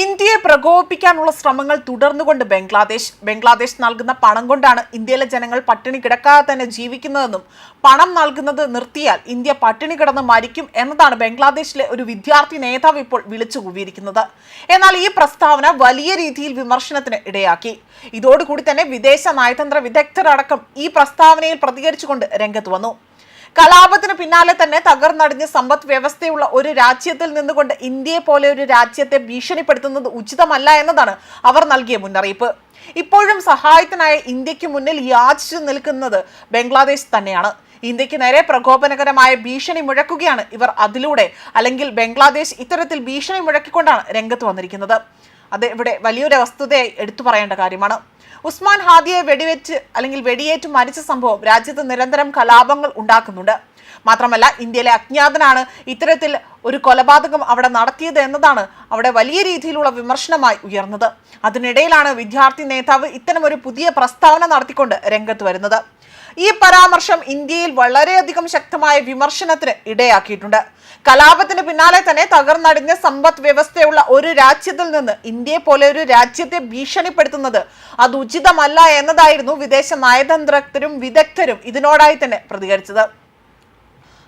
ഇന്ത്യയെ പ്രകോപിപ്പിക്കാനുള്ള ശ്രമങ്ങൾ തുടർന്നുകൊണ്ട് ബംഗ്ലാദേശ് ബംഗ്ലാദേശ് നൽകുന്ന പണം കൊണ്ടാണ് ഇന്ത്യയിലെ ജനങ്ങൾ പട്ടിണി കിടക്കാതെ തന്നെ ജീവിക്കുന്നതെന്നും പണം നൽകുന്നത് നിർത്തിയാൽ ഇന്ത്യ പട്ടിണി കിടന്ന് മരിക്കും എന്നതാണ് ബംഗ്ലാദേശിലെ ഒരു വിദ്യാർത്ഥി നേതാവ് ഇപ്പോൾ വിളിച്ചു കൂവിയിരിക്കുന്നത് എന്നാൽ ഈ പ്രസ്താവന വലിയ രീതിയിൽ വിമർശനത്തിന് ഇടയാക്കി. ഇതോടുകൂടി തന്നെ വിദേശ നയതന്ത്ര വിദഗ്ധരടക്കം ഈ പ്രസ്താവനയിൽ പ്രതികരിച്ചുകൊണ്ട് രംഗത്ത് വന്നു. കലാപത്തിന് പിന്നാലെ തന്നെ തകർന്നടിഞ്ഞ് സമ്പദ് വ്യവസ്ഥയുള്ള ഒരു രാജ്യത്തിൽ നിന്നുകൊണ്ട് ഇന്ത്യയെ പോലെ ഒരു രാജ്യത്തെ ഭീഷണിപ്പെടുത്തുന്നത് ഉചിതമല്ല എന്നതാണ് അവർ നൽകിയ മുന്നറിയിപ്പ്. ഇപ്പോഴും സഹായത്തിനായി ഇന്ത്യയ്ക്ക് മുന്നിൽ യാചിച്ചു നിൽക്കുന്നത് ബംഗ്ലാദേശ് തന്നെയാണ്. ഇന്ത്യയ്ക്ക് നേരെ പ്രകോപനകരമായ ഭീഷണി മുഴക്കുകയാണ് ഇവർ അതിലൂടെ. അല്ലെങ്കിൽ ബംഗ്ലാദേശ് ഇത്തരത്തിൽ ഭീഷണി മുഴക്കിക്കൊണ്ടാണ് രംഗത്ത് വന്നിരിക്കുന്നത്. അത് ഇവിടെ വലിയൊരു വസ്തുതയായി എടുത്തു പറയേണ്ട കാര്യമാണ്. ഉസ്മാൻ ഹാദിയെ വെടിവെച്ച് അല്ലെങ്കിൽ വെടിയേറ്റ് മരിച്ച സംഭവം രാജ്യത്ത് നിരന്തരം കലാപങ്ങൾ ഉണ്ടാക്കുന്നുണ്ട്. മാത്രമല്ല ഇന്ത്യയിലെ അജ്ഞാതനാണ് ഇത്തരത്തിൽ ഒരു കൊലപാതകം അവിടെ നടത്തിയത് എന്നതാണ് അവിടെ വലിയ രീതിയിലുള്ള വിമർശനമായി ഉയർന്നത്. അതിനിടയിലാണ് വിദ്യാർത്ഥി നേതാവ് ഇത്തരം ഒരു പുതിയ പ്രസ്താവന നടത്തിക്കൊണ്ട് രംഗത്ത് വരുന്നത്. ഈ പരാമർശം ഇന്ത്യയിൽ വളരെയധികം ശക്തമായ വിമർശനത്തിന് ഇടയാക്കിയിട്ടുണ്ട്. കലാപത്തിന് പിന്നാലെ തന്നെ തകർന്നടിഞ്ഞ സമ്പദ് വ്യവസ്ഥയുള്ള ഒരു രാജ്യത്തിൽ നിന്ന് ഇന്ത്യയെ പോലെ ഒരു രാജ്യത്തെ ഭീഷണിപ്പെടുത്തുന്നത് അത് ഉചിതമല്ല എന്നതായിരുന്നു വിദേശ നയതന്ത്രജ്ഞരും വിദഗ്ധരും ഇതിനോടായി തന്നെ പ്രതികരിച്ചത്.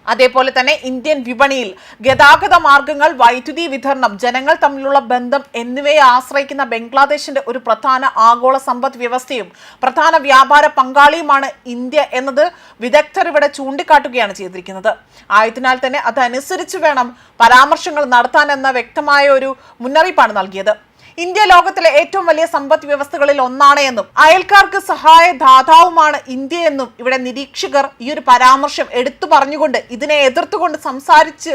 അതേപോലെ തന്നെ ഇന്ത്യൻ വിപണിയിൽ ഗതാഗത മാർഗങ്ങൾ വൈദ്യുതി വിതരണം ജനങ്ങൾ തമ്മിലുള്ള ബന്ധം എന്നിവയെ ആശ്രയിക്കുന്ന ബംഗ്ലാദേശിന്റെ ഒരു പ്രധാന ആഗോള സമ്പദ് വ്യവസ്ഥയും പ്രധാന വ്യാപാര പങ്കാളിയുമാണ് ഇന്ത്യ എന്നത് വിദഗ്ധർ ഇവിടെ ചൂണ്ടിക്കാട്ടുകയാണ് ചെയ്തിരിക്കുന്നത്. ആയതിനാൽ തന്നെ അതനുസരിച്ച് വേണം പരാമർശങ്ങൾ നടത്താൻ എന്ന വ്യക്തമായ ഒരു മുന്നറിയിപ്പാണ് നൽകിയത്. ഇന്ത്യ ലോകത്തിലെ ഏറ്റവും വലിയ സമ്പദ് വ്യവസ്ഥകളിൽ ഒന്നാണ് എന്നും അയൽക്കാർക്ക് സഹായ ദാതാവുമാണ് ഇന്ത്യ എന്നും ഇവിടെ നിരീക്ഷകർ ഈ ഒരു പരാമർശം എടുത്തു പറഞ്ഞുകൊണ്ട് ഇതിനെ എതിർത്തുകൊണ്ട് സംസാരിച്ച്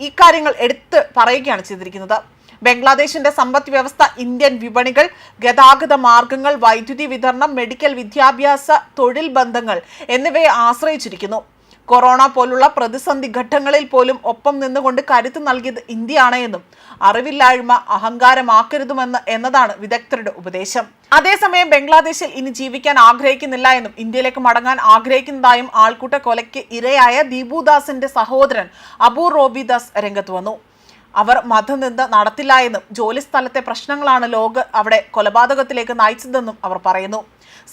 ഈ കാര്യങ്ങൾ എടുത്ത് പറയുകയാണ് ചെയ്തിരിക്കുന്നത്. ബംഗ്ലാദേശിന്റെ സമ്പദ് വ്യവസ്ഥ ഇന്ത്യൻ വിപണികൾ ഗതാഗത മാർഗങ്ങൾ വൈദ്യുതി വിതരണം മെഡിക്കൽ വിദ്യാഭ്യാസ തൊഴിൽ ബന്ധങ്ങൾ എന്നിവയെ ആശ്രയിച്ചിരിക്കുന്നു. കൊറോണ പോലുള്ള പ്രതിസന്ധി ഘട്ടങ്ങളിൽ പോലും ഒപ്പം നിന്നുകൊണ്ട് കരുത്ത് നൽകിയത് ഇന്ത്യയാണ് എന്നും അറിവില്ലായ്മ അഹങ്കാരമാക്കരുതുമെന്ന് എന്നതാണ് വിദഗ്ധരുടെ ഉപദേശം. അതേസമയം ബംഗ്ലാദേശിൽ ഇനി ജീവിക്കാൻ ആഗ്രഹിക്കുന്നില്ല എന്നും ഇന്ത്യയിലേക്ക് മടങ്ങാൻ ആഗ്രഹിക്കുന്നതായും ആൾക്കൂട്ട കൊലയ്ക്ക് ഇരയായ ദീപുദാസിന്റെ സഹോദരൻ അബു റോബിദാസ് രംഗത്ത് വന്നു. അവർ മതനിന്ദ നടത്തില്ല എന്നും ജോലി സ്ഥലത്തെ പ്രശ്നങ്ങളാണ് ലോക അവിടെ കൊലപാതകത്തിലേക്ക് നയിച്ചതെന്നും അവർ പറയുന്നു.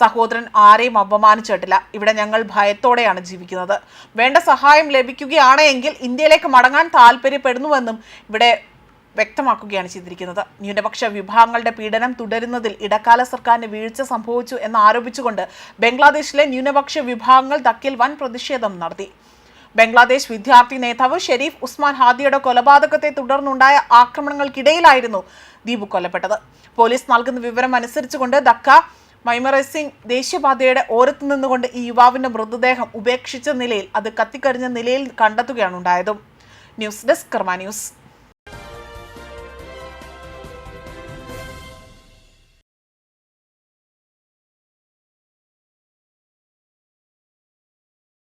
സഹോദരൻ ആരെയും അപമാനിച്ചിട്ടില്ല. ഇവിടെ ഞങ്ങൾ ഭയത്തോടെയാണ് ജീവിക്കുന്നത്. വേണ്ട സഹായം ലഭിക്കുകയാണെങ്കിൽ ഇന്ത്യയിലേക്ക് മടങ്ങാൻ താല്പര്യപ്പെടുന്നുവെന്നും ഇവിടെ വ്യക്തമാക്കുകയാണ് ചെയ്തിരിക്കുന്നത്. ന്യൂനപക്ഷ വിഭാഗങ്ങളുടെ പീഡനം തുടരുന്നതിൽ ഇടക്കാല സർക്കാരിന് വീഴ്ച സംഭവിച്ചു എന്ന് ആരോപിച്ചുകൊണ്ട് ബംഗ്ലാദേശിലെ ന്യൂനപക്ഷ വിഭാഗങ്ങൾ ധക്കിൽ വൻ പ്രതിഷേധം നടത്തി. ബംഗ്ലാദേശ് വിദ്യാർത്ഥി നേതാവ് ഷെരീഫ് ഉസ്മാൻ ഹാദിയുടെ കൊലപാതകത്തെ തുടർന്നുണ്ടായ ആക്രമണങ്ങൾക്കിടയിലായിരുന്നു ദീപു കൊല്ലപ്പെട്ടത്. പോലീസ് നൽകുന്ന വിവരം അനുസരിച്ചുകൊണ്ട് ദക്ക മൈമറസിംഗ് ദേശീയപാതയുടെ ഓരത്തു നിന്നുകൊണ്ട് ഈ യുവാവിന്റെ മൃതദേഹം ഉപേക്ഷിച്ച നിലയിൽ അത് കത്തിക്കരിഞ്ഞ നിലയിൽ കണ്ടെത്തുകയാണ് ഉണ്ടായതും. News desk Karma news.